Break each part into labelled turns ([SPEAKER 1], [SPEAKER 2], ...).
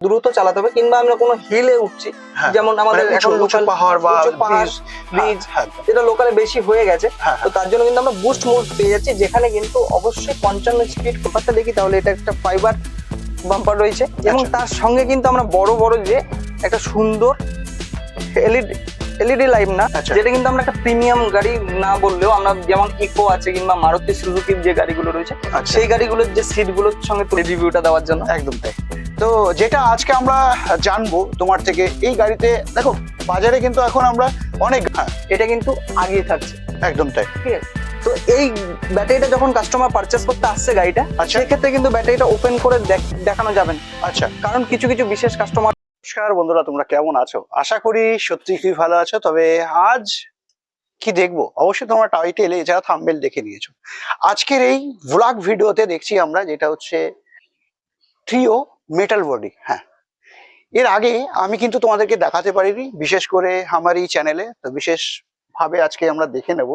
[SPEAKER 1] দ্রুত চালাতে হবে কিংবা আমরা কোনো হিলে উঠছি
[SPEAKER 2] হ্যাঁ,
[SPEAKER 1] যেমন আমাদের
[SPEAKER 2] মানে
[SPEAKER 1] এখন
[SPEAKER 2] উঁচু- উঁচু পাহাড় বা ব্রিজ, হ্যাঁ,
[SPEAKER 1] লোকালে বেশি হয়ে গেছে
[SPEAKER 2] হ্যাঁ,
[SPEAKER 1] তো তার জন্য কিন্তু আমরা বুস্ট মোড পেয়ে যাচ্ছি যেখানে কিন্তু অবশ্যই পঞ্চান্ন স্পিড ব্যাপারটা দেখি তাহলে এটা একটা ফাইবার বাম্পার রয়েছে। এবং
[SPEAKER 2] আচ্ছা।
[SPEAKER 1] তার সঙ্গে কিন্তু আমরা বড় বড় যে একটা সুন্দর এলইডি এলইডি লাইট না
[SPEAKER 2] আচ্ছা।
[SPEAKER 1] যেটা কিন্তু আমরা একটা প্রিমিয়াম গাড়ি না বললেও আমরা যেমন ইকো আছে কিংবা মারুতি সুজুকির যে গাড়িগুলো রয়েছে
[SPEAKER 2] আচ্ছা।
[SPEAKER 1] সেই গাড়িগুলোর যে সিটগুলোর সঙ্গে রিভিউটা দেওয়ার জন্য।
[SPEAKER 2] একদম তাই। তো যেটা আজকে আমরা জানব তোমার থেকে এই গাড়িতে দেখো বাজারে কিন্তু এখন আমরা অনেক
[SPEAKER 1] এটা কিন্তু আগিয়ে থাকছে।
[SPEAKER 2] একদম তাই।
[SPEAKER 1] ঠিক আছে? তো এই ব্যাটারিটা যখন কাস্টমার পারচেস করতে আসছে গাড়িটা
[SPEAKER 2] আচ্ছা।
[SPEAKER 1] সেক্ষেত্রে কিন্তু ব্যাটারিটা ওপেন করে দেখ- দেখানো যাবে না।
[SPEAKER 2] আচ্ছা।
[SPEAKER 1] কারণ কিছু কিছু বিশেষ কাস্টমার
[SPEAKER 2] নমস্কার বন্ধুরা, তোমরা কেমন আছো? আশা করি সত্যি খুবই ভালো আছো, তবে আজ কি দেখব? অবশ্যই তোমরা টাইটেল এছাড়া থাম্বেল দেখে নিয়েছো। আজকের এই ভ্লগ ভিডিওতে দেখছি আমরা যেটা হচ্ছে ট্রিও মেটাল বডি হ্যাঁ। এর আগে আমি কিন্তু তোমাদেরকে দেখাতে পারিনি, বিশেষ করে আমার এই চ্যানেলে তো বিশেষ ভাবে আজকে আমরা দেখে নেব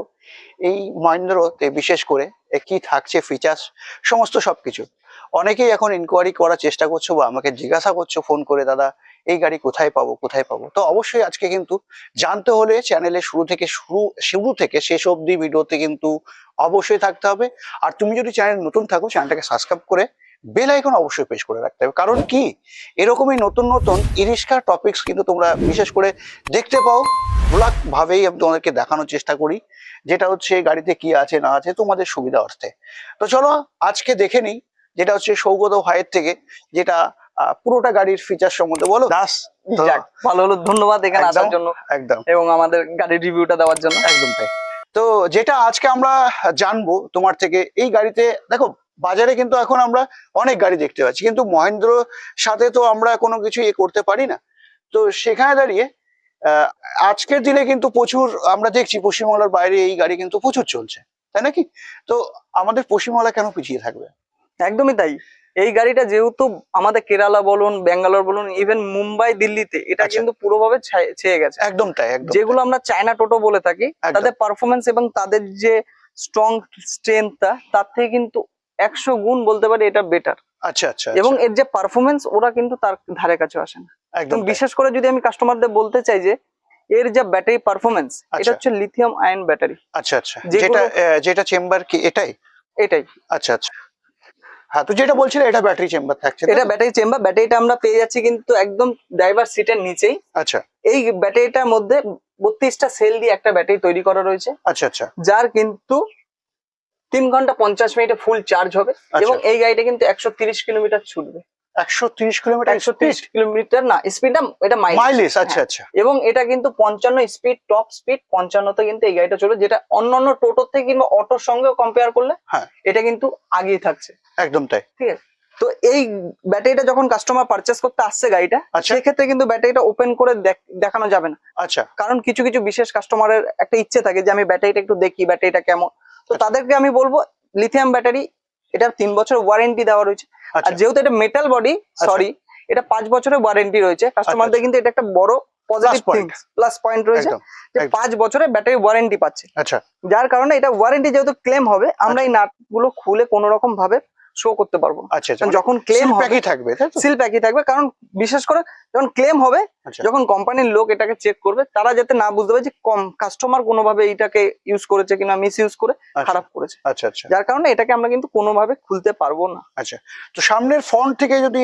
[SPEAKER 2] এই মহেন্দ্রতে বিশেষ করে কি থাকছে ফিচার্স সমস্ত সবকিছু। অনেকেই এখন ইনকোয়ারি করার চেষ্টা করছ বা আমাকে জিজ্ঞাসা করছ ফোন করে, দাদা এই গাড়ি কোথায় পাবো কোথায় পাবো? তো অবশ্যই আজকে কিন্তু জানতে হলে চ্যানেলে শুরু থেকে শুরু শুরু থেকে শেষ অবধি ভিডিওতে কিন্তু অবশ্যই থাকতে হবে। আর তুমি যদি চ্যানেল নতুন থাকো চ্যানেলটাকে সাবস্ক্রাইব করে বেল আইকন অবশ্যই প্রেস করে রাখতে হবে। কারণ কি? এরকমই নতুন নতুন ইরিস্কার টপিকস কিন্তু তোমরা বিশেষ করে দেখতে পাও। ভাবেই আমি তোমাদেরকে দেখানোর চেষ্টা করি, যেটা হচ্ছে গাড়িতে কি আছে, না আছে, তোমাদের সুবিধা অর্থে তো চলো আজকে দেখে নিই, যেটা হচ্ছে সৌগত ভাইয়ের থেকে, যেটা পুরোটা গাড়ির ফিচার সম্বন্ধে বলো? দাস
[SPEAKER 1] যাক, ভালো হলো ধন্যবাদ এখানে আসার। জন্য।
[SPEAKER 2] একদম।
[SPEAKER 1] এবং আমাদের গাড়ির রিভিউটা দেওয়ার জন্য।
[SPEAKER 2] একদম তাই। তো যেটা আজকে আমরা জানব তোমার থেকে এই গাড়িতে দেখো বাজারে কিন্তু এখন আমরা অনেক গাড়ি দেখতে পাচ্ছি কিন্তু মহেন্দ্র সাথে তো আমরা কোনো কিছু এ করতে পারি না। তো সেখানে দাঁড়িয়ে আহ, আজকের দিনে কিন্তু প্রচুর আমরা দেখছি পশ্চিমবাংলার বাইরে এই গাড়ি কিন্তু প্রচুর চলছে তাই নাকি? তো আমাদের পশ্চিমবাংলা কেন পিছিয়ে থাকবে?
[SPEAKER 1] একদমই তাই। এই গাড়িটা যেহেতু আমাদের কেরালা বলুন ব্যাঙ্গালোর বলুন ইভেন মুম্বাই দিল্লিতে এটা
[SPEAKER 2] আচ্ছা।
[SPEAKER 1] কিন্তু পুরোভাবে ছায়ে- ছেয়ে গেছে।
[SPEAKER 2] একদম তাই
[SPEAKER 1] যেগুলো আমরা চায়না টোটো বলে থাকি তাদের পারফরমেন্স এবং তাদের যে স্ট্রং স্ট্রেংথটা তার থেকে কিন্তু একশো গুণ বলতে পারি এটা বেটার
[SPEAKER 2] আচ্ছা আচ্ছা
[SPEAKER 1] এবং এর যে পারফরমেন্স ওরা কিন্তু তার ধারে কাছে আসে না।
[SPEAKER 2] একদম
[SPEAKER 1] বিশেষ করে যদি আমি কাস্টমারদের বলতে চাই যে এর যে ব্যাটারি পারফরমেন্স এটা
[SPEAKER 2] আচ্ছা।
[SPEAKER 1] হচ্ছে লিথিয়াম আয়ন ব্যাটারি
[SPEAKER 2] আচ্ছা। আচ্ছা যেটা যেটা চেম্বার কি এটাই?
[SPEAKER 1] এটাই।
[SPEAKER 2] আচ্ছা আচ্ছা। হ্যাঁ তো যেটা বলছিলে এটা ব্যাটারি চেম্বার থাকছে
[SPEAKER 1] এটা ব্যাটারি চেম্বার ব্যাটারিটা আমরা পেয়ে যাচ্ছি কিন্তু একদম ড্রাইভার সিটের নিচেই।
[SPEAKER 2] আচ্ছা।
[SPEAKER 1] এই ব্যাটারিটার মধ্যে বত্রিশটা সেল দিয়ে একটা ব্যাটারি তৈরি করা রয়েছে।
[SPEAKER 2] আচ্ছা আচ্ছা।
[SPEAKER 1] যার কিন্তু তিন ঘণ্টা পঞ্চাশ মিনিটে ফুল চার্জ হবে
[SPEAKER 2] আচ্ছা।
[SPEAKER 1] এবং এই গাড়িটা কিন্তু একশো তিরিশ কিলোমিটার ছুটবে।
[SPEAKER 2] একশো তিরিশ কিলোমিটার
[SPEAKER 1] একশো তিরিশ কিলোমিটার না স্পিডটা এটা
[SPEAKER 2] মাইলেজ আচ্ছা আচ্ছা।
[SPEAKER 1] এবং এটা কিন্তু পঞ্চান্ন স্পিড টপ স্পিড পঞ্চান্নতে কিন্তু এই গাড়িটা চলে যেটা অন্যান্য টোটোর থেকে কিংবা অটোর সঙ্গেও কম্পেয়ার করলে
[SPEAKER 2] হ্যাঁ।
[SPEAKER 1] এটা কিন্তু আগিয়ে থাকছে।
[SPEAKER 2] একদম তাই।
[SPEAKER 1] তো এই ব্যাটারিটা যখন কাস্টমার পারচেস করতে আসছে গাড়িটা
[SPEAKER 2] আচ্ছা।
[SPEAKER 1] সেক্ষেত্রে কিন্তু ব্যাটারিটা ওপেন করে দেখ- দেখানো যাবে না।
[SPEAKER 2] আচ্ছা।
[SPEAKER 1] কারণ কিছু কিছু বিশেষ কাস্টমারের একটা ইচ্ছে থাকে যে আমি ব্যাটারিটা একটু দেখি ব্যাটারিটা কেমন? তো
[SPEAKER 2] আচ্ছা।
[SPEAKER 1] তাদেরকে আমি বলব লিথিয়াম ব্যাটারি এটা তিন বছর ওয়ারেন্টি দেওয়া রয়েছে। আর
[SPEAKER 2] আচ্ছা।
[SPEAKER 1] যেহেতু এটা মেটাল বডি সরি এটা পাঁচ বছরের ওয়ারেন্টি রয়েছে। কাস্টমারদের কিন্তু এটা একটা বড় পজিটিভ প্লাস পয়েন্ট রয়েছে। যে পাঁচ বছরের ব্যাটারি ওয়ারেন্টি পাচ্ছে।
[SPEAKER 2] আচ্ছা।
[SPEAKER 1] যার কারণে এটা ওয়ারেন্টি যেহেতু ক্লেম হবে আমরা এই নাটগুলো খুলে কোনো রকম ভাবে শো করতে পারব।
[SPEAKER 2] আচ্ছা আচ্ছা
[SPEAKER 1] যখন ক্লেম
[SPEAKER 2] প্যাকই থাকবে
[SPEAKER 1] সিল প্যাকই থাকবে কারণ বিশেষ করে যখন ক্লেম হবে
[SPEAKER 2] আচ্ছা।
[SPEAKER 1] যখন কোম্পানির লোক এটাকে চেক করবে তারা যাতে না বুঝতে পারে যে কম কাস্টমার কোনোভাবে এটাকে ইউজ করেছে কিনা মিস ইউজ করে
[SPEAKER 2] আচ্ছা,
[SPEAKER 1] খারাপ করেছে।
[SPEAKER 2] আচ্ছা আচ্ছা।
[SPEAKER 1] যার কারণে এটাকে আমরা কিন্তু কোনোভাবে খুলতে পারব না।
[SPEAKER 2] আচ্ছা তো সামনের ফ্রন্ট থেকে যদি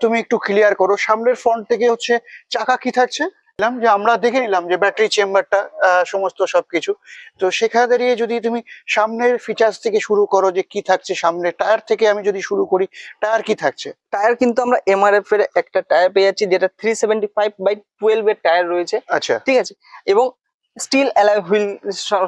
[SPEAKER 2] তুমি একটু ক্লিয়ার করো সামনের ফ্রন্ট থেকে হচ্ছে চাকা কি থাকছে? বললাম যে আমরা দেখে নিলাম যে ব্যাটারি চেম্বারটা সমস্ত সবকিছু। তো সেখানে দাঁড়িয়ে যদি তুমি সামনের ফিচার্স থেকে শুরু করো যে কি থাকছে সামনে টায়ার থেকে আমি যদি শুরু করি টায়ার কি থাকছে?
[SPEAKER 1] টায়ার কিন্তু আমরা এমআরএফ এর একটা টায়ার পেয়ে যাচ্ছি যেটা three seventy five by twelve এর টায়ার রয়েছে।
[SPEAKER 2] আচ্ছা।
[SPEAKER 1] ঠিক আছে? এবং স্টিল অ্যালয় হুইল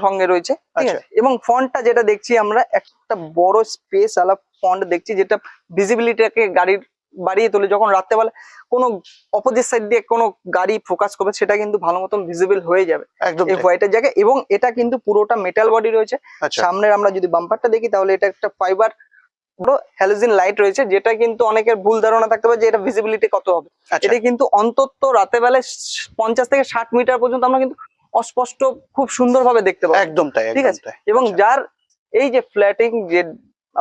[SPEAKER 1] সঙ্গে রয়েছে। ঠিক
[SPEAKER 2] আচ্ছা।
[SPEAKER 1] আছে এবং ফন্টটা যেটা দেখছি আমরা একটা বড় স্পেস আলা ফন্ট দেখছি যেটা ভিজিবিলিটিকে গাড়ির বাড়িয়ে তোলে যখন রাত্রেবেলা কোনো অপোজিট সাইড দিয়ে কোনো গাড়ি ফোকাস করবে সেটা কিন্তু ভালো মতন ভিজিবল হয়ে যাবে
[SPEAKER 2] একদম
[SPEAKER 1] এই হোয়াইটের জায়গায়। এবং এটা কিন্তু পুরোটা মেটাল বডি রয়েছে।
[SPEAKER 2] আচ্ছা।
[SPEAKER 1] সামনের আমরা যদি বাম্পারটা দেখি তাহলে এটা একটা ফাইবার হ্যালোজিন লাইট রয়েছে যেটা কিন্তু অনেকের ভুল ধারণা থাকতে পারে যে এটা ভিজিবিলিটি কত হবে।
[SPEAKER 2] আচ্ছা।
[SPEAKER 1] এটা কিন্তু অন্তত রাতে বেলায় পঞ্চাশ থেকে ষাট মিটার পর্যন্ত আমরা কিন্তু অস্পষ্ট খুব সুন্দরভাবে দেখতে পাবো।
[SPEAKER 2] একদম তাই
[SPEAKER 1] ঠিক আছে। এবং
[SPEAKER 2] আচ্ছা।
[SPEAKER 1] যার এই যে ফ্ল্যাটিং যে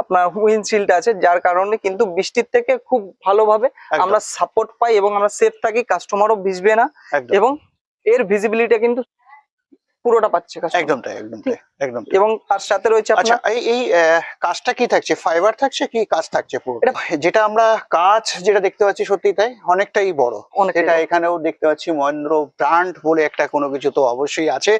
[SPEAKER 1] আপনার উইন্ডশিল্ড আছে যার কারণে কিন্তু বৃষ্টির থেকে খুব ভালোভাবে আমরা সাপোর্ট পাই এবং আমরা সেফ থাকি কাস্টমারও ভিজবে না এবং এর ভিজিবিলিটি কিন্তু পুরোটা পাচ্ছে।
[SPEAKER 2] একদম তাই একদম তাই একদম
[SPEAKER 1] এবং তার সাথে রয়েছে
[SPEAKER 2] আচ্ছা এই এই কাজটা কি থাকছে? ফাইবার থাকছে কি কাজ থাকছে পুরো? যেটা আমরা কাজ যেটা দেখতে পাচ্ছি সত্যি তাই অনেকটাই বড়। এটা এখানেও দেখতে পাচ্ছি মহেন্দ্র ব্র্যান্ড বলে একটা কোনো কিছু তো অবশ্যই আছে।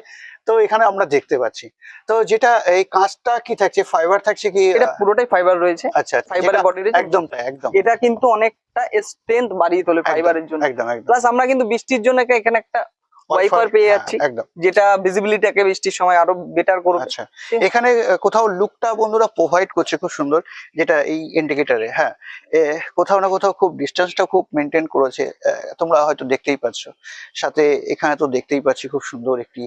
[SPEAKER 2] তো এখানে আমরা দেখতে পাচ্ছি। তো যেটা এই কাঁচটা কি থাকছে ফাইবার থাকছে কি?
[SPEAKER 1] এটা পুরোটাই ফাইবার রয়েছে।
[SPEAKER 2] আচ্ছা
[SPEAKER 1] ফাইবার বডি
[SPEAKER 2] রয়েছে। একদম একদম।
[SPEAKER 1] এটা কিন্তু অনেকটা স্ট্রেংথ বাড়িয়ে তোলে ফাইবারের জন্য।
[SPEAKER 2] একদম একদম।
[SPEAKER 1] প্লাস আমরা কিন্তু বৃষ্টির জন্য এখানে একটা ওয়াইপার পেয়ে
[SPEAKER 2] হ্যাঁ,
[SPEAKER 1] যাচ্ছি।
[SPEAKER 2] একদম।
[SPEAKER 1] যেটা ভিজিবিলিটিকে বৃষ্টির সময় আরও বেটার করবে।
[SPEAKER 2] আচ্ছা। এখানে কোথাও লুকটা বন্ধুরা প্রোভাইড করছে খুব সুন্দর যেটা এই ইন্ডিকেটারে হ্যাঁ। কোথাও না কোথাও খুব ডিস্টেন্সটা খুব মেনটেন করেছে তোমরা হয়তো দেখতেই পাচ্ছ। সাথে এখানে তো দেখতেই পাচ্ছি খুব সুন্দর একটি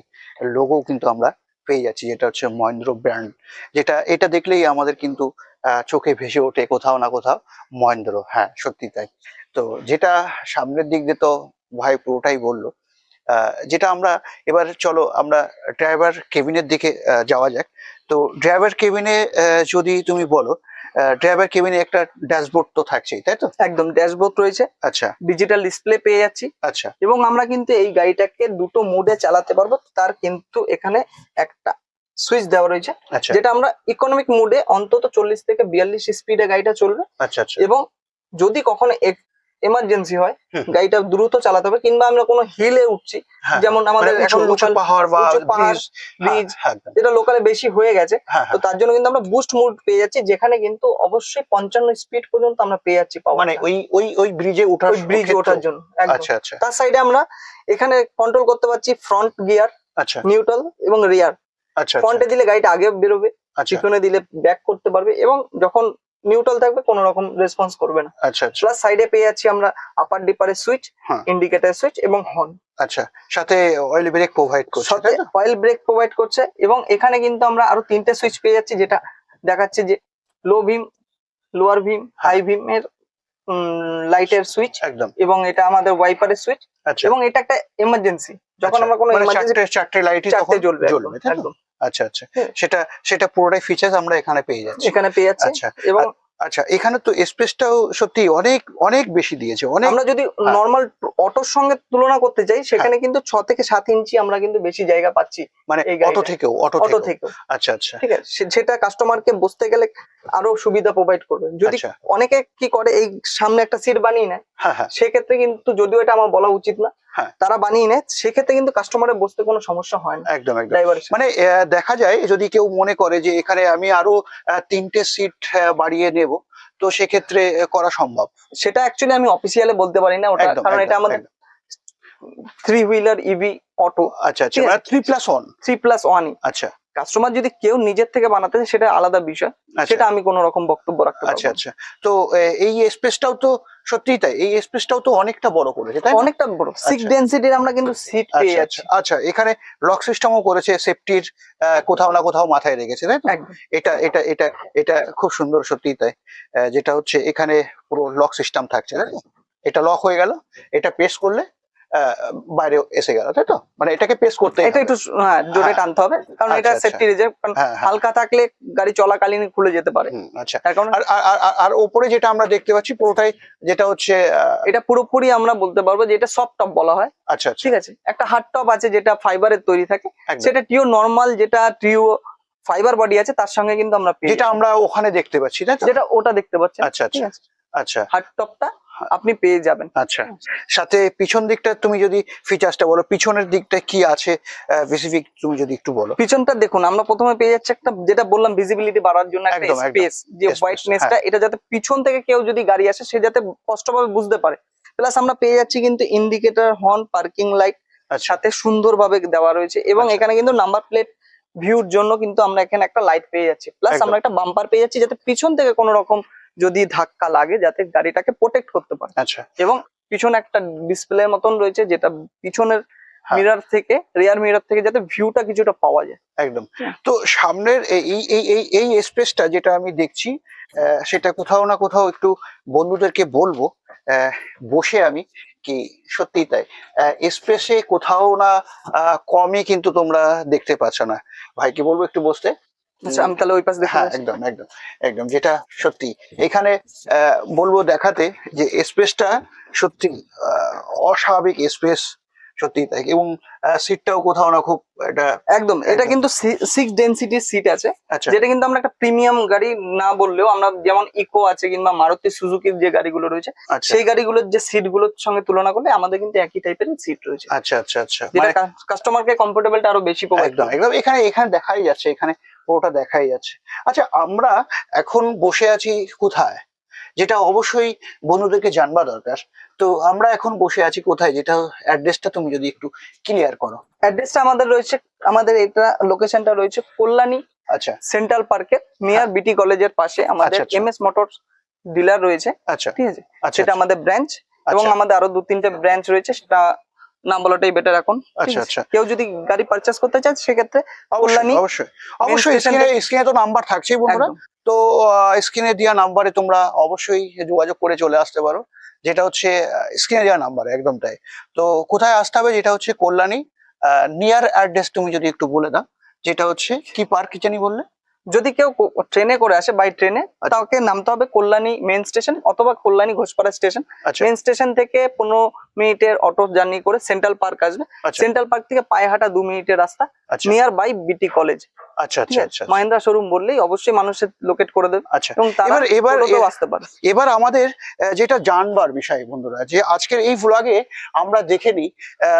[SPEAKER 2] লোগো কিন্তু আমরা পেয়ে যাচ্ছি যেটা হচ্ছে মহেন্দ্র ব্র্যান্ড যেটা এটা দেখলেই আমাদের কিন্তু চোখে ভেসে ওঠে কোথাও না কোথাও মহেন্দ্র হ্যাঁ সত্যি তাই। তো যেটা সামনের দিক দিয়ে তো ভাই পুরোটাই বলল যেটা আমরা এবার চলো আমরা ড্রাইভার কেবিনের দিকে যাওয়া যাক। তো ড্রাইভার কেবিনে যদি তুমি বলো ড্রাইভার কেবিনে একটা ড্যাশবোর্ড তো থাকছেই তাই তো?
[SPEAKER 1] একদম ড্যাশবোর্ড রয়েছে।
[SPEAKER 2] আচ্ছা।
[SPEAKER 1] ডিজিটাল ডিসপ্লে পেয়ে যাচ্ছি।
[SPEAKER 2] আচ্ছা।
[SPEAKER 1] এবং আমরা কিন্তু এই গাড়িটাকে দুটো মোডে চালাতে পারব। তার কিন্তু এখানে একটা সুইচ দেওয়া রয়েছে
[SPEAKER 2] আচ্ছা।
[SPEAKER 1] যেটা আমরা ইকোনমিক মোডে অন্তত চল্লিশ থেকে বিয়াল্লিশ স্পিডে গাড়িটা চলবে।
[SPEAKER 2] আচ্ছা আচ্ছা।
[SPEAKER 1] এবং যদি কখনো এমার্জেন্সি হয় গাড়িটা দ্রুত চালাতে হবে কিংবা আমরা কোনো হিলে উঠছি
[SPEAKER 2] হ্যাঁ,
[SPEAKER 1] যেমন আমাদের
[SPEAKER 2] মানে
[SPEAKER 1] এখন লোকাল
[SPEAKER 2] পাহাড় বা ব্রিজ হ্যাঁ।
[SPEAKER 1] যেটা লোকালে বেশি হয়ে গেছে।
[SPEAKER 2] হ্যাঁ
[SPEAKER 1] তো
[SPEAKER 2] হ্যাঁ
[SPEAKER 1] তার জন্য কিন্তু আমরা বুস্ট মোড পেয়ে যাচ্ছি যেখানে কিন্তু অবশ্যই পঞ্চান্ন স্পিড পর্যন্ত আমরা পেয়ে যাচ্ছি
[SPEAKER 2] মানে ওই ওই ওই ব্রিজে ওঠার
[SPEAKER 1] ব্রিজ ওঠার জন্য
[SPEAKER 2] আচ্ছা আচ্ছা।
[SPEAKER 1] তার সাইডে আমরা এখানে কন্ট্রোল করতে পারছি ফ্রন্ট গিয়ার
[SPEAKER 2] আচ্ছা।
[SPEAKER 1] নিউট্রাল এবং রিয়ার
[SPEAKER 2] আচ্ছা
[SPEAKER 1] ফ্রন্টে দিলে গাড়িটা আগে বেরোবে
[SPEAKER 2] আচ্ছা।
[SPEAKER 1] পিছনে দিলে ব্যাক করতে পারবে এবং যখন নিউট্রাল থাকবে কোনো রকম রেসপন্স করবে না।
[SPEAKER 2] আচ্ছা আচ্ছা।
[SPEAKER 1] প্লাস সাইডে পেয়ে যাচ্ছি আমরা আপার ডিপারের সুইচ। ইন্ডিকেটর সুইচ এবং হর্ন
[SPEAKER 2] আচ্ছা সাথে অয়েল ব্রেক প্রোভাইড করছে
[SPEAKER 1] সাথে অয়েল ব্রেক প্রোভাইড করছে এবং এখানে কিন্তু আমরা আরও তিনটে সুইচ পেয়ে যাচ্ছি যেটা দেখাচ্ছে যে low beam lower beam high beam এর লাইটের সুইচ
[SPEAKER 2] একদম।
[SPEAKER 1] এবং এটা আমাদের ওয়াইপারের সুইচ
[SPEAKER 2] আচ্ছা।
[SPEAKER 1] এবং এটা একটা এমার্জেন্সি যখন
[SPEAKER 2] আচ্ছা,
[SPEAKER 1] আমরা কোনো
[SPEAKER 2] মানে চারটে লাইটই তখন
[SPEAKER 1] জ্বলবে একদম,
[SPEAKER 2] আচ্ছা আচ্ছা।
[SPEAKER 1] হ্যাঁ।
[SPEAKER 2] সেটা সেটা পুরোটাই ফিচার্স আমরা এখানে পেয়ে যাচ্ছি।
[SPEAKER 1] এখানে পেয়ে যাচ্ছে।
[SPEAKER 2] আচ্ছা।
[SPEAKER 1] এবং
[SPEAKER 2] আচ্ছা এখানে তো স্পেসটাও সত্যি অনেক অনেক বেশি দিয়েছে অনেক
[SPEAKER 1] আমরা যদি
[SPEAKER 2] হ্যাঁ।
[SPEAKER 1] নর্মাল অটোর সঙ্গে তুলনা করতে চাই সেখানে কিন্তু ছ থেকে সাত ইঞ্চি আমরা কিন্তু বেশি জায়গা পাচ্ছি
[SPEAKER 2] মানে অটো থেকেও অটো
[SPEAKER 1] অটো
[SPEAKER 2] থেকেও।
[SPEAKER 1] থেকে
[SPEAKER 2] আচ্ছা আচ্ছা।
[SPEAKER 1] ঠিক আছে। সেটা কাস্টমারকে বসতে গেলে আরও সুবিধা প্রোভাইড করবে। যদি
[SPEAKER 2] আচ্ছা।
[SPEAKER 1] অনেকে কি করে এই সামনে একটা সিট বানিয়ে নেয়
[SPEAKER 2] হ্যাঁ হ্যাঁ।
[SPEAKER 1] সেক্ষেত্রে কিন্তু যদিও এটা আমার বলা উচিত না
[SPEAKER 2] হ্যাঁ।
[SPEAKER 1] তারা বানিয়ে নেয় সেক্ষেত্রে কিন্তু কাস্টমারের বসতে কোনো সমস্যা হয় না।
[SPEAKER 2] একদম একদম। মানে দেখা যায় যদি কেউ মনে করে যে এখানে আমি আরও তিনটে সিট বাড়িয়ে নেব তো সেক্ষেত্রে করা সম্ভব।
[SPEAKER 1] সেটা অ্যাকচুয়ালি আমি অফিসিয়ালে বলতে পারি না ওটা কারণ এটা আমাদের থ্রি হুইলার ইভি অটো
[SPEAKER 2] আচ্ছা আচ্ছা three plus one
[SPEAKER 1] three plus ওয়ানই
[SPEAKER 2] আচ্ছা।
[SPEAKER 1] কাস্টমার যদি কেউ নিজের থেকে বানাতে সেটা আলাদা বিষয়।
[SPEAKER 2] আচ্ছা।
[SPEAKER 1] সেটা আমি কোনো রকম বক্তব্য রাখতে
[SPEAKER 2] আচ্ছা আচ্ছা। তো এই স্পেসটাও তো সত্যিই তাই। এই স্পেসটাও তো অনেকটা বড় করেছে তাই
[SPEAKER 1] অনেকটা বড়। সিক্স
[SPEAKER 2] আচ্ছা।
[SPEAKER 1] ডেন্সিটির আমরা কিন্তু সিট পেয়ে
[SPEAKER 2] আচ্ছা।
[SPEAKER 1] যাচ্ছি।
[SPEAKER 2] আচ্ছা এখানে লক সিস্টেমও করেছে সেফটির কোথাও না কোথাও মাথায় রেখেছে তাই? এটা এটা এটা এটা খুব সুন্দর সত্যিই তাই। যেটা হচ্ছে এখানে পুরো লক সিস্টেম থাকছে তাই? এটা লক হয়ে গেল। এটা পেস করলে বাইরে এসে গেল তাই তো? মানে এটাকে পেস করতে
[SPEAKER 1] এটা একটু হ্যাঁ জোরে
[SPEAKER 2] হ্যাঁ।
[SPEAKER 1] টানতে হবে কারণ
[SPEAKER 2] আচ্ছা,
[SPEAKER 1] এটা
[SPEAKER 2] আচ্ছা।
[SPEAKER 1] সেফটি রিজার্ভ কারণ
[SPEAKER 2] হ্যাঁ হ্যাঁ।
[SPEAKER 1] হালকা থাকলে গাড়ি চলাকালীন খুলে যেতে পারে।
[SPEAKER 2] আচ্ছা।
[SPEAKER 1] তার কারণে
[SPEAKER 2] আর আর- ওপরে যেটা আমরা দেখতে পাচ্ছি পুরোটাই যেটা হচ্ছে
[SPEAKER 1] এটা পুরোপুরি আমরা বলতে পারব যে এটা সফট টপ বলা হয়।
[SPEAKER 2] আচ্ছা আচ্ছা।
[SPEAKER 1] ঠিক আছে? একটা হার্ড টপ আছে যেটা ফাইবারের তৈরি থাকে। সেটা টিও নর্মাল যেটা টিও ফাইবার বডি আছে তার সঙ্গে কিন্তু আমরা
[SPEAKER 2] যেটা আমরা ওখানে দেখতে পাচ্ছি?
[SPEAKER 1] যেটা ওটা দেখতে পাচ্ছি
[SPEAKER 2] আচ্ছা আচ্ছা। আচ্ছা।
[SPEAKER 1] হার্ড টপটা আপনি পেয়ে যাবেন।
[SPEAKER 2] আচ্ছা। সাথে পিছন দিকটা তুমি যদি ফিচার্সটা বলো পিছনের দিকটা কি আছে স্পেসিফিক তুমি যদি একটু বলো।
[SPEAKER 1] পিছনটা দেখুন আমরা প্রথমে পেয়ে যাচ্ছি একটা যেটা বললাম ভিজিবিলিটি বাড়ার জন্য একটা। স্পেস যে হোয়াইটনেসটা এটা যাতে পিছন থেকে কেউ যদি গাড়ি আসে সে যাতে স্পষ্টভাবে বুঝতে পারে। প্লাস আমরা পেয়ে যাচ্ছি কিন্তু ইন্ডিকেটর হর্ন পার্কিং লাইট সাথে সুন্দরভাবে দেওয়া রয়েছে এবং
[SPEAKER 2] আচ্ছা।
[SPEAKER 1] এখানে কিন্তু নাম্বার প্লেট ভিউর জন্য কিন্তু আমরা এখানে একটা লাইট পেয়ে যাচ্ছি। প্লাস আমরা একটা বাম্পার পেয়ে যাচ্ছি যাতে পিছন থেকে কোনো রকম যদি ধাক্কা লাগে যাতে গাড়িটাকে প্রোটেক্ট করতে পারে।
[SPEAKER 2] আচ্ছা।
[SPEAKER 1] এবং পিছনে একটা ডিসপ্লে মতন রয়েছে যেটা পিছনের মিরার থেকে রিয়ার মিরর থেকে যাতে ভিউটা কিছুটা পাওয়া যায়।
[SPEAKER 2] একদম। তো সামনের এই এই এই স্পেসটা যেটা আমি দেখছি আহ, সেটা কোথাও না কোথাও একটু বন্ধুদেরকে বলব আহ, বসে আমি কি সত্যি তাই। স্পেসে কোথাও না আহ, কমই কিন্তু তোমরা দেখতে পাচ্ছ না। ভাইকে বলব একটু বসতে।
[SPEAKER 1] আচ্ছা আমি তাহলে ওই পাশে দেখে
[SPEAKER 2] হ্যাঁ একদম একদম একদম যেটা সত্যি। এখানে আহ, বলব দেখাতে যে স্পেসটা সত্যি আহ, অস্বাভাবিক স্পেস সত্যি তাই। এবং সিটটাও কোথাও না খুব এটা
[SPEAKER 1] একদম এটা কিন্তু সিক্স ডেন্সিটির সিট আছে।
[SPEAKER 2] আচ্ছা।
[SPEAKER 1] যেটা কিন্তু আমরা একটা প্রিমিয়াম গাড়ি না বললেও আমরা যেমন ইকো আছে কিংবা মারুতি সুজুকির যে গাড়িগুলো রয়েছে
[SPEAKER 2] আচ্ছা।
[SPEAKER 1] সেই গাড়িগুলোর যে সিটগুলোর সঙ্গে তুলনা করলে আমাদের কিন্তু একই টাইপের সিট রয়েছে।
[SPEAKER 2] আচ্ছা আচ্ছা আচ্ছা।
[SPEAKER 1] যেটা
[SPEAKER 2] মানে
[SPEAKER 1] কাস্টমারকে কমফোর্টেবলটা আরও বেশি
[SPEAKER 2] একদম একদম। এখানে এখানে দেখাই যাচ্ছে এখানে পুরোটা দেখাই যাচ্ছে। আচ্ছা আমরা এখন বসে আছি কোথায়? যেটা অবশ্যই বন্ধুদেরকে জানবা দরকার। তো আমরা এখন বসে আছি কোথায়? যেটা অ্যাড্রেসটা তুমি যদি একটু ক্লিয়ার করো।
[SPEAKER 1] অ্যাড্রেসটা আমাদের রয়েছে আমাদের এটা লোকেশনটা রয়েছে কল্যাণী
[SPEAKER 2] আচ্ছা।
[SPEAKER 1] সেন্ট্রাল পার্কের নিয়ার বিটি কলেজের পাশে আমাদের
[SPEAKER 2] আচ্ছা, আচ্ছা।
[SPEAKER 1] এম এস মোটরস ডিলার রয়েছে।
[SPEAKER 2] আচ্ছা।
[SPEAKER 1] ঠিক আছে?
[SPEAKER 2] আচ্ছা
[SPEAKER 1] সেটা আমাদের ব্রাঞ্চ এবং
[SPEAKER 2] আচ্ছা।
[SPEAKER 1] আমাদের আরও দু তিনটে ব্রাঞ্চ রয়েছে সেটা নাম বলাটাই বেটার এখন।
[SPEAKER 2] আচ্ছা আচ্ছা।
[SPEAKER 1] কেউ যদি গাড়ি পারচেস করতে চায় সেক্ষেত্রে কল্যাণী
[SPEAKER 2] অবশ্যই। অবশ্যই স্ক্রিনে স্ক্রিনে তো নাম্বার থাকছেই বন্ধুরা। তো স্ক্রিনে দেওয়া নাম্বারে তোমরা অবশ্যই যোগাযোগ করে চলে আসতে পারো। যেটা হচ্ছে স্ক্রিনে দেওয়া নাম্বার একদমটাই। তো কোথায় আসতে হবে? যেটা হচ্ছে কল্যাণী নিয়ার অ্যাড্রেস তুমি যদি একটু বলে দাও, যেটা হচ্ছে, কি পার্ক জানি বললে?
[SPEAKER 1] যদি কেউ ট্রেনে করে আসে বাই ট্রেনে
[SPEAKER 2] আচ্ছা।
[SPEAKER 1] তাকে নামতে হবে কল্যাণী মেন স্টেশন অথবা কল্যাণী ঘোষপাড়া স্টেশন
[SPEAKER 2] আচ্ছা।
[SPEAKER 1] মেন স্টেশন থেকে পনেরো মিনিটের অটো জার্নি করে সেন্ট্রাল পার্ক আসবে।
[SPEAKER 2] আচ্ছা।
[SPEAKER 1] সেন্ট্রাল পার্ক থেকে পায়ে হাঁটা দু মিনিটের রাস্তা
[SPEAKER 2] আচ্ছা।
[SPEAKER 1] নিয়ার বাই বিটি কলেজ
[SPEAKER 2] আচ্ছা আচ্ছা আচ্ছা।
[SPEAKER 1] মাহিন্দ্রা শোরুম বললেই অবশ্যই মানুষের লোকেট করে দেবে।
[SPEAKER 2] আচ্ছা।
[SPEAKER 1] এবং
[SPEAKER 2] এবার- এবার-
[SPEAKER 1] আসতে পারে।
[SPEAKER 2] এবার আমাদের যেটা জানবার বিষয় বন্ধুরা যে আজকের এই ভ্লগে আমরা দেখে নিই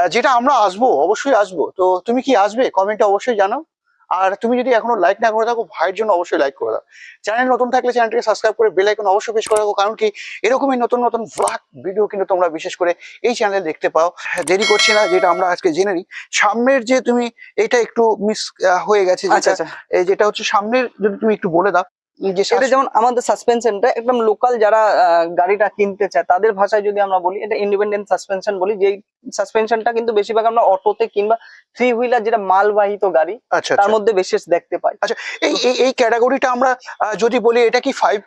[SPEAKER 2] যেটা আমরা আসব অবশ্যই আসব। তো তুমি কি আসবে? কমেন্টে অবশ্যই জানাও। আর তুমি যদি এখনও লাইক না করে থাকো ভাইয়ের জন্য অবশ্যই লাইক করে দাও। চ্যানেল নতুন থাকলে চ্যানেলটিকে সাবস্ক্রাইব করে বেল আইকন অবশ্যই প্রেস করে রাখো কারণ কি এরকমই নতুন নতুন ব্লগ ভিডিও কিন্তু তোমরা বিশেষ করে এই চ্যানেলে দেখতে পাও। হ্যাঁ, দেরি করছি না যেটা আমরা আজকে জেনে নিই। সামনের যে তুমি এটা একটু মিস হয়ে গেছে
[SPEAKER 1] আচ্ছা আচ্ছা।
[SPEAKER 2] এই যেটা হচ্ছে সামনের যদি তুমি একটু বলে দাও
[SPEAKER 1] এটা যেমন আমাদের সাসপেনশনটা একদম লোকাল যারা গাড়িটা কিনতে চায় তাদের ভাষায় যদি আমরা বলি এটা ইন্ডিপেন্ডেন্ট সাসপেনশন বলি যেই সাসপেনশনটা কিন্তু বেশিরভাগ আমরা অটোতে কিংবা থ্রি হুইলার যেটা মালবাহিত গাড়ি
[SPEAKER 2] আচ্ছা
[SPEAKER 1] তার
[SPEAKER 2] আচ্ছা
[SPEAKER 1] মধ্যে বিশেষ দেখতে পাই।
[SPEAKER 2] এই এই এই ক্যাটাগরিটা আমরা যদি বলি এটা কি ফাইভ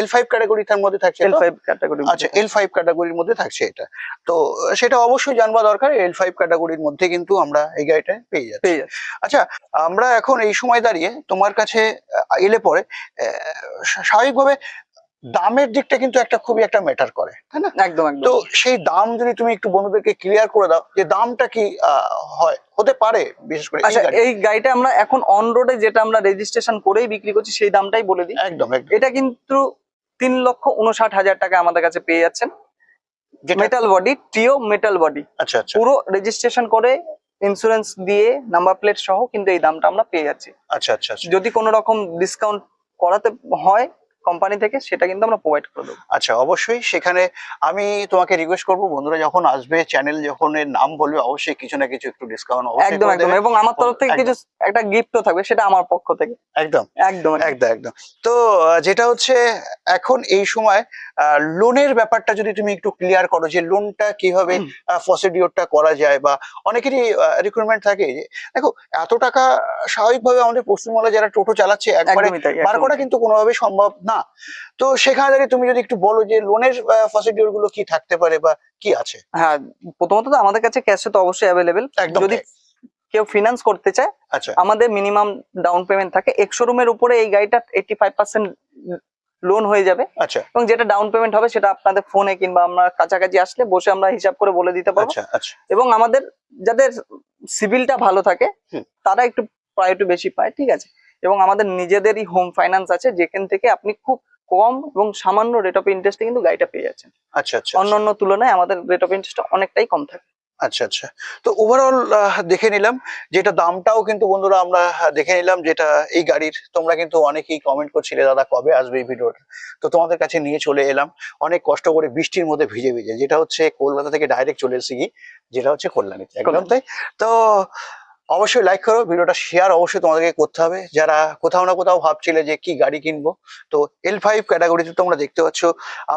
[SPEAKER 2] এল ফাইভ ক্যাটাগরিটার মধ্যে থাকছে
[SPEAKER 1] এল ফাইভ ক্যাটাগরি
[SPEAKER 2] আচ্ছা এল ফাইভ ক্যাটাগরির মধ্যে থাকছে এটা। তো সেটা অবশ্যই জানবা দরকার এল ফাইভ ক্যাটাগরির মধ্যে কিন্তু আমরা এই গাড়িটা পেয়ে যাচ্ছি। আচ্ছা আমরা এখন এই সময় দাঁড়িয়ে তোমার কাছে এলে পরে স্বা- স্বাভাবিকভাবে দামের দিকটা কিন্তু একটা খুবই একটা ম্যাটার করে তাই না?
[SPEAKER 1] একদম
[SPEAKER 2] তো সেই দাম যদি তুমি একটু বন্ধুদেরকে ক্লিয়ার করে দাও যে দামটা কি হয় হতে পারে বিশেষ করে এই
[SPEAKER 1] আচ্ছা এই গাড়িটা আমরা এখন অন রোডে যেটা আমরা রেজিস্ট্রেশন করেই বিক্রি করছি সেই দামটাই বলে দিই।
[SPEAKER 2] একদম
[SPEAKER 1] এটা কিন্তু তিন লক্ষ উনষাট হাজার টাকা আমাদের কাছে পেয়ে যাচ্ছেন। মেটাল বডি টিও মেটাল বডি
[SPEAKER 2] আচ্ছা আচ্ছা।
[SPEAKER 1] পুরো রেজিস্ট্রেশন করে ইন্স্যুরেন্স দিয়ে নাম্বার প্লেট সহ কিন্তু এই দামটা আমরা পেয়ে যাচ্ছি।
[SPEAKER 2] আচ্ছা আচ্ছা আচ্ছা।
[SPEAKER 1] যদি কোনো রকম ডিসকাউন্ট করাতে হয় কোম্পানি থেকে সেটা কিন্তু আমরা প্রোভাইড করে দেবো।
[SPEAKER 2] আচ্ছা অবশ্যই সেখানে আমি তোমাকে রিকোয়েস্ট করব বন্ধুরা যখন আসবে চ্যানেল যখন এর নাম বলবে অবশ্যই কিছু না কিছু একটু ডিসকাউন্ট
[SPEAKER 1] একদম একদম। এবং আমার তরফ থেকে কিছু একটা গিফটও থাকবে সেটা আমার পক্ষ থেকে।
[SPEAKER 2] একদম।
[SPEAKER 1] একদম একদম।
[SPEAKER 2] একদম তো যেটা হচ্ছে এখন এই সময় লোনের ব্যাপারটা যদি তুমি একটু ক্লিয়ার করো যে লোনটা কীভাবে। প্রসিডিওরটা করা যায় বা অনেকেরই রিকোয়ারমেন্ট থাকে যে দেখো এত টাকা স্বাভাবিকভাবে আমাদের পশ্চিমবঙ্গে যারা টোটো চালাচ্ছে একবারে বার করা কিন্তু কোনোভাবেই সম্ভব না। তো সেখানে দাঁড়িয়ে তুমি যদি একটু বলো যে লোনের প্রসিডিওরগুলো কি থাকতে পারে বা কি আছে?
[SPEAKER 1] হ্যাঁ প্রথমত তো আমাদের কাছে ক্যাশে তো অবশ্যই অ্যাভেলেবেল যদি কেউ ফিনান্স করতে চায়
[SPEAKER 2] আচ্ছা।
[SPEAKER 1] আমাদের মিনিমাম ডাউন পেমেন্ট থাকে। একশো রুমের উপরে এই গাড়িটা এইটি ফাইভ পার্সেন্ট লোন হয়ে যাবে।
[SPEAKER 2] আচ্ছা।
[SPEAKER 1] এবং যেটা ডাউন পেমেন্ট হবে সেটা আপনাদের ফোনে কিংবা আমরা কাছাকাছি আসলে বসে আমরা হিসাব করে বলে দিতে পারব।
[SPEAKER 2] আচ্ছা আচ্ছা।
[SPEAKER 1] এবং আমাদের যাদের সিভিলটা ভালো থাকে তারা একটু প্রায়োরিটি বেশি পায় ঠিক আছে? এবং আমাদের নিজেদেরই হোম ফাইন্যান্স আছে যেখান থেকে আপনি খুব কম এবং সামান্য রেট অফ ইন্টারেস্টে কিন্তু গাড়িটা পেয়ে যাচ্ছেন।
[SPEAKER 2] আচ্ছা আচ্ছা
[SPEAKER 1] অন্য অন্য তুলনায় আমাদের রেট অফ ইন্টারেস্ট অনেকটাই কম থাকে।
[SPEAKER 2] আচ্ছা আচ্ছা। তো ওভারঅল দেখে নিলাম যেটা দামটাও কিন্তু বন্ধুরা আমরা দেখে নিলাম যেটা এই গাড়ির। তোমরা কিন্তু অনেকেই কমেন্ট করছিলে দাদা কবে আসবে এই ভিডিওটা? তো তোমাদের কাছে নিয়ে চলে এলাম অনেক কষ্ট করে বৃষ্টির মধ্যে ভিজে ভিজে। যেটা হচ্ছে কলকাতা থেকে ডাইরেক্ট চলে এসেছি যেটা হচ্ছে কল্যাণীতে একদম। তাই? তো অবশ্যই লাইক করো, ভিডিওটা শেয়ার অবশ্যই তোমাদেরকে করতে হবে। যারা কোথাও না কোথাও ভাবছিলে যে কি গাড়ি কিনবো, তো এল ফাইভ ক্যাটাগরিতে তোমরা দেখতে পাচ্ছ,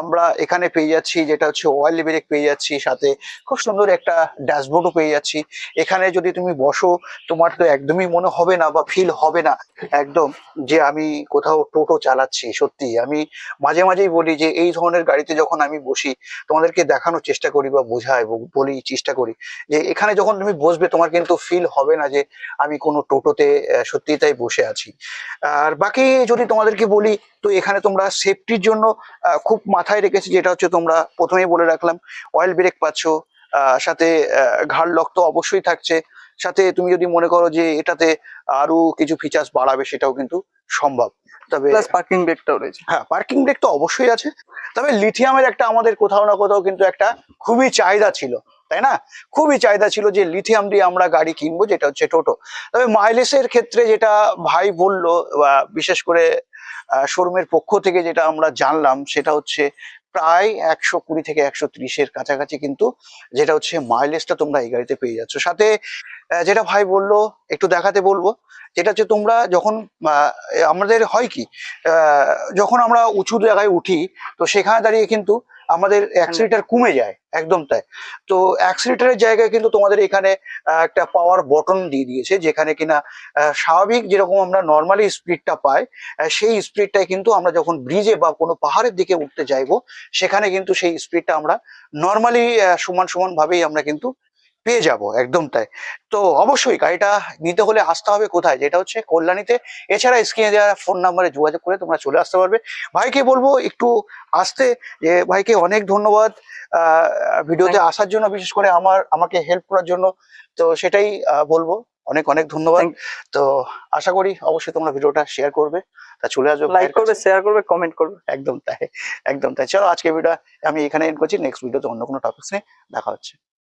[SPEAKER 2] আমরা এখানে পেয়ে যাচ্ছি যেটা হচ্ছে অয়েল ব্রেক পেয়ে যাচ্ছি, সাথে খুব সুন্দর একটা ড্যাশবোর্ডও পেয়ে যাচ্ছি। এখানে যদি তুমি বসো, তোমার তো একদমই মনে হবে না বা ফিল হবে না, একদম যে আমি কোথাও টোটো চালাচ্ছি, সত্যি। আমি মাঝে মাঝেই বলি যে এই ধরনের গাড়িতে যখন আমি বসি, তোমাদেরকে দেখানোর চেষ্টা করি বা বোঝাই বলি, চেষ্টা করি যে এখানে যখন তুমি বসবে, তোমার কিন্তু ফিল হবে না। না যে আমি কোনো টোটোতে সত্যি তাই বসে আছি। আর বাকি যদি তোমাদেরকে বলি তো এখানে তোমরা সেফটির জন্য খুব মাথায় রেখেছি যেটা হচ্ছে তোমরা প্রথমেই বলে রাখলাম অয়েল ব্রেক পাচ্ছ সাথে ঘাড় লক তো অবশ্যই থাকছে। সাথে তুমি যদি মনে করো যে এটাতে আরও কিছু ফিচার্স বাড়াবে সেটাও কিন্তু সম্ভব। তবে
[SPEAKER 1] প্লাস পার্কিং ব্রেকটাও রয়েছে।
[SPEAKER 2] হ্যাঁ পার্কিং ব্রেক তো অবশ্যই আছে। তবে লিথিয়ামের একটা আমাদের কোথাও না কোথাও কিন্তু একটা খুবই চাহিদা ছিল। তাই না? খুবই চাহিদা ছিল যে লিথিয়াম দিয়ে আমরা গাড়ি কিনবো, যেটা হচ্ছে টোটো। তবে মাইলেজের ক্ষেত্রে যেটা ভাই বলল, বা বিশেষ করে শোরুমের পক্ষ থেকে যেটা আমরা জানলাম, সেটা হচ্ছে প্রায় একশো কুড়ি থেকে একশো ত্রিশের কাছাকাছি কিন্তু যেটা হচ্ছে মাইলেজটা তোমরা এই গাড়িতে পেয়ে যাচ্ছ। সাথে যেটা ভাই বলল, একটু দেখাতে বলব, যেটা হচ্ছে তোমরা যখন আমাদের হয় কি যখন আমরা উঁচু জায়গায় উঠি, তো সেখানে দাঁড়িয়ে কিন্তু আমাদের অ্যাক্সিলিটার কমে যায় একদম তাই। তো অ্যাক্সিলিটারের জায়গায় কিন্তু তোমাদের এখানে একটা পাওয়ার বটন দিয়ে দিয়েছে যেখানে কিনা স্বাভাবিক যেরকম আমরা নর্মালি স্পিডটা পাই সেই স্পিডটাই কিন্তু আমরা যখন ব্রিজে বা কোনো পাহাড়ের দিকে উঠতে যাইব সেখানে কিন্তু সেই স্পিডটা আমরা নর্মালি সমান সমানভাবেই আমরা কিন্তু পেয়ে যাব একদম তাই। তো অবশ্যই গাড়িটা নিতে হলে আসতে হবে কোথায়? যেটা হচ্ছে কল্যাণীতে। এছাড়া স্ক্রিনে দেওয়া ফোন নাম্বারে যোগাযোগ করে তোমরা চলে আসতে পারবে। ভাইকে বলব একটু আসতে যে ভাইকে অনেক ধন্যবাদ ভিডিওতে আসার জন্য বিশেষ করে আমার আমাকে হেল্প করার জন্য। তো সেটাই বলব। অনেক অনেক ধন্যবাদ। তো আশা করি অবশ্যই তোমরা ভিডিওটা শেয়ার করবে। তা চলে আসবে
[SPEAKER 1] লাইক করবে শেয়ার করবে কমেন্ট করবে।
[SPEAKER 2] একদম তাই একদম তাই। চলো আজকে ভিডিও আমি এখানে এন্ড করছি। নেক্সট ভিডিওতে অন্য কোনো টপিকস নিয়ে দেখা হচ্ছে।